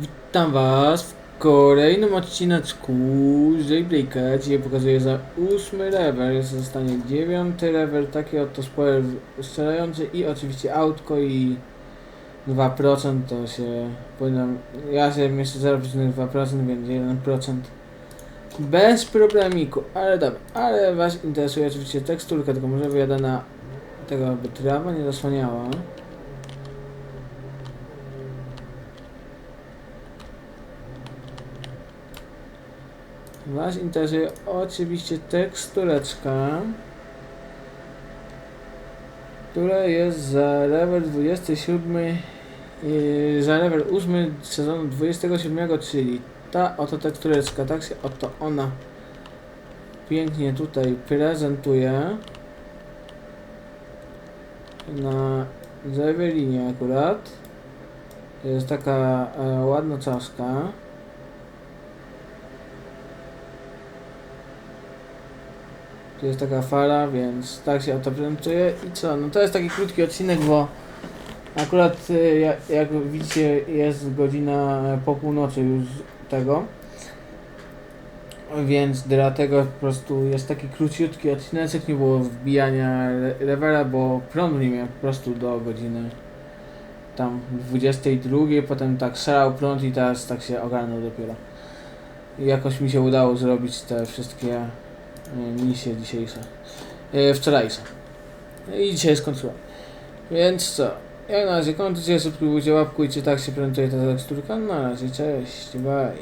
Witam was w kolejnym odcineczku z Jailbreaka. Dzisiaj pokazuję za ósmy level, zostanie dziewiąty level, taki oto spoiler strzelający i oczywiście autko i 2% to się powinno, ja się jeszcze 0,2% więc 1% bez problemiku, ale dobra, ale was interesuje oczywiście teksturka, tylko może wyjadę na tego, aby trawa nie zasłaniała. Was interesuje oczywiście tekstureczka, która jest za level 27, yy, za level 8 sezonu 27, czyli ta oto tekstureczka, tak się oto ona pięknie tutaj prezentuje na linii akurat. Jest taka e, ładna czaszka. Tu jest taka fala, więc tak się oto prezentuje. I co? No to jest taki krótki odcinek, bo akurat y, jak, widzicie jest godzina po północy już tego. Więc dlatego po prostu jest taki króciutki odcinek, nie było wbijania levela, bo prądu nie miałem po prostu do godziny tam 22, potem tak szalał prąd i teraz tak się ogarnął dopiero. I jakoś mi się udało zrobić te wszystkie misje dzisiejsze, y, wczorajsze. I dzisiaj skończyłem. Więc co? Jak na razie komentujcie, subskrybujcie, łapkujcie, tak się prezentuje ta teksturka. Na razie, cześć, bye.